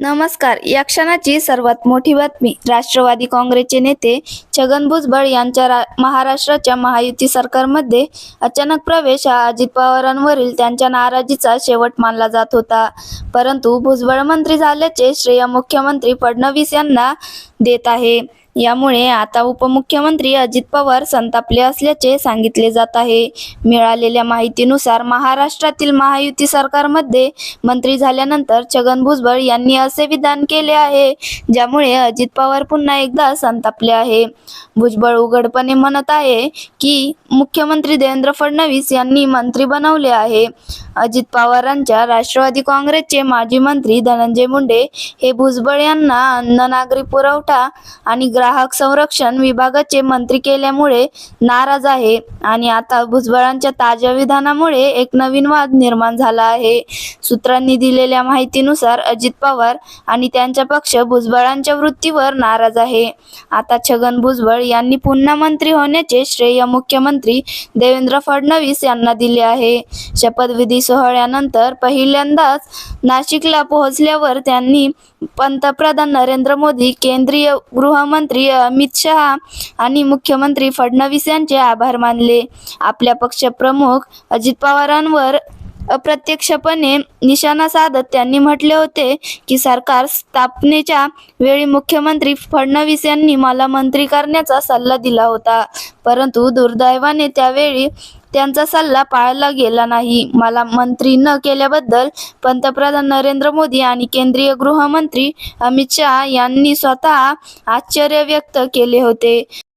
नमस्कार. या क्षणाची सर्वात मोठी बातमी. राष्ट्रवादी काँग्रेसचे नेते छगन भुजबळ यांच्या रा- महाराष्ट्राच्या महायुती सरकारमध्ये अचानक प्रवेश हा अजित पवारांवरील त्यांच्या नाराजीचा शेवट मानला जात होता. परंतु भुजबळ मंत्री झाल्याचे श्रेय मुख्यमंत्री फडणवीस यांना देत आहे. यामुळे आता उपमुख्यमंत्री अजित पवार संतापले असल्याचे सांगितले जात आहे. मिळालेल्या माहितीनुसार महाराष्ट्रातील महायुती सरकारमध्ये मंत्री झाल्यानंतर छगन भुजबळ यांनी असे विधान केले आहे ज्यामुळे अजित पवार पुन्हा एकदा संतापले आहे. भुजबळ उघडपणे म्हणत आहे की मुख्यमंत्री देवेंद्र फडणवीस यांनी मंत्री बनवले आहे. अजित पवारांच्या राष्ट्रवादी काँग्रेसचे माजी मंत्री धनंजय मुंडे हे भुजबळ यांना अन्न नागरी पुरवठा आणि ग्राहक संरक्षण विभागाचे मंत्री केल्यामुळे नाराज आहे. आणि आता भुजबळांच्या ताज्या विधानामुळे एक नवीन वाद निर्माण झाला आहे. सूत्रांनी दिलेल्या माहितीनुसार अजित पवार आणि त्यांचा पक्ष भुजबळांच्या वृत्तीवर नाराज आहे. आता छगन भुजबळ यांनी पुन्हा मंत्री होण्याचे श्रेय मुख्यमंत्री देवेंद्र फडणवीस यांना दिले आहे. शपथविधी सोहळ्यानंतर पहिल्यांदाच नाशिकला पोहोचल्यावर त्यांनी पंतप्रधान नरेंद्र मोदी केंद्रीय गृहमंत्री अमित शहा आणि मुख्यमंत्री फडणवीस यांचे आभार मानले. आपल्या पक्षप्रमुख अजित पवारांवर अप्रत्यक्षपणे निशाणा साधत त्यांनी म्हटले होते की सरकार स्थापनेच्या वेळी मुख्यमंत्री फडणवीस यांनी मला मंत्री करण्याचा सल्ला दिला होता. परंतु दुर्दैवाने त्यावेळी त्यांचा सल्ला पाळला गेला नाही. मला मंत्री न केल्याबद्दल पंतप्रधान नरेंद्र मोदी आणि केंद्रीय गृहमंत्री अमित शहा यांनी स्वतः आश्चर्य व्यक्त केले होते.